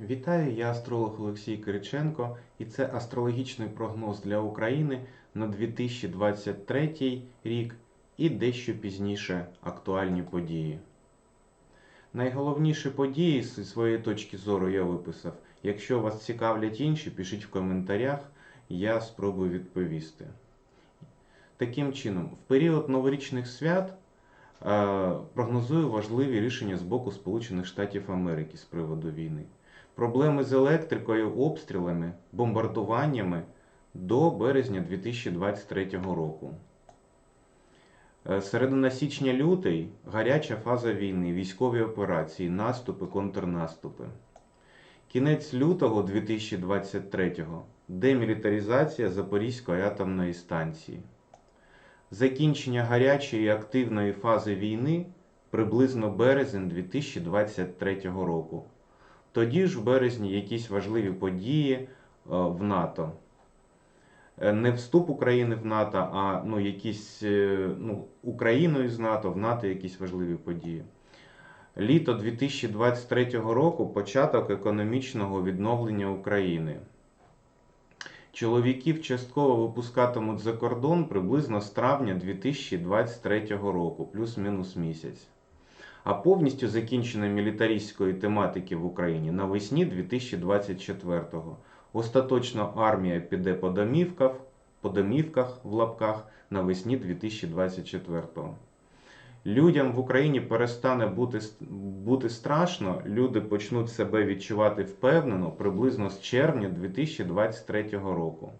Вітаю, я астролог Олексій Кириченко, і це астрологічний прогноз для України на 2023 рік і дещо пізніше актуальні події. Найголовніші події зі своєї точки зору я виписав. Якщо вас цікавлять інші, пишіть в коментарях, я спробую відповісти. Таким чином, в період новорічних свят е, прогнозую важливі рішення з боку Сполучених Штатів Америки з приводу війни. Проблеми з електрикою, обстрілами, бомбардуваннями до березня 2023 року. Е, Середина січня-лютий гаряча фаза війни, військові операції, наступи, контрнаступи. Кінець лютого 2023-го демілітаризація Запорізької атомної станції. Закінчення гарячої активної фази війни приблизно березень 2023 року. Тоді ж в березні якісь важливі події е, в НАТО. Е, Не вступ України в НАТО, а ну, якісь е, ну, Україною з НАТО, в НАТО якісь важливі події. Літо 2023 року початок економічного відновлення України. Чоловіків частково випускатимуть за кордон приблизно з травня 2023 року, плюс-мінус місяць. А повністю закінчення мілітаристської тематики в Україні навесні 2024-го. Остаточно армія піде по домівках, по домівках в лапках навесні 2024-го. Людям в Україні перестане бути, бути страшно, люди почнуть себе відчувати впевнено приблизно з червня 2023 року.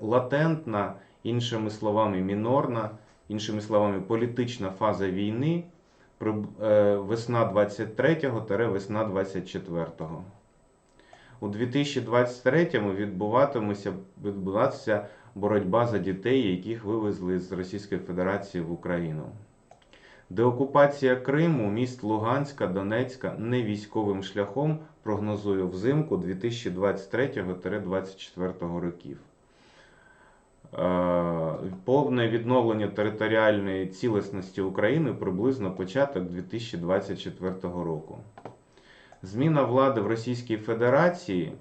Латентна, іншими словами, мінорна, іншими словами, політична фаза війни е, весна 23-весна 24-го. У 2023-му відбуватиметься, відбуватися боротьба за дітей, яких вивезли з Російської Федерації в Україну. Деокупація Криму, міст Луганська, Донецька не військовим шляхом прогнозує взимку 2023-2024 років. Повне відновлення територіальної цілісності України приблизно початок 2024 року. Зміна влади в Російській Федерації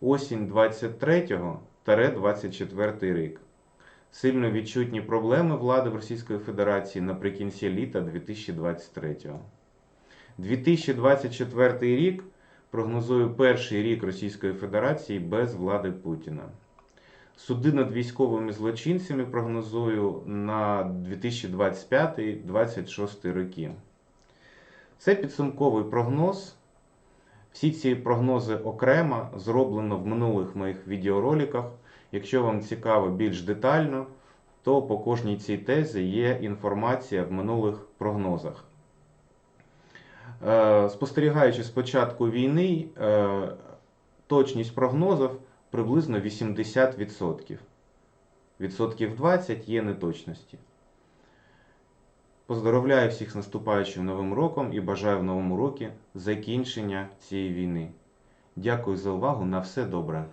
осінь 23-24 рік. Сильно відчутні проблеми влади в Російської Федерації наприкінці літа 2023. 2024 рік прогнозую перший рік Російської Федерації без влади Путіна. Суди над військовими злочинцями прогнозую на 2025-2026 роки. Це підсумковий прогноз. Всі ці прогнози окремо зроблено в минулих моїх відеороликах. Якщо вам цікаво більш детально, то по кожній цій тезі є інформація в минулих прогнозах. Е, Спостерігаючи з початку війни, е, точність прогнозів приблизно 80%. Відсотків 20 є неточності. Поздоровляю всіх з наступаючим новим роком і бажаю в новому році закінчення цієї війни. Дякую за увагу. На все добре.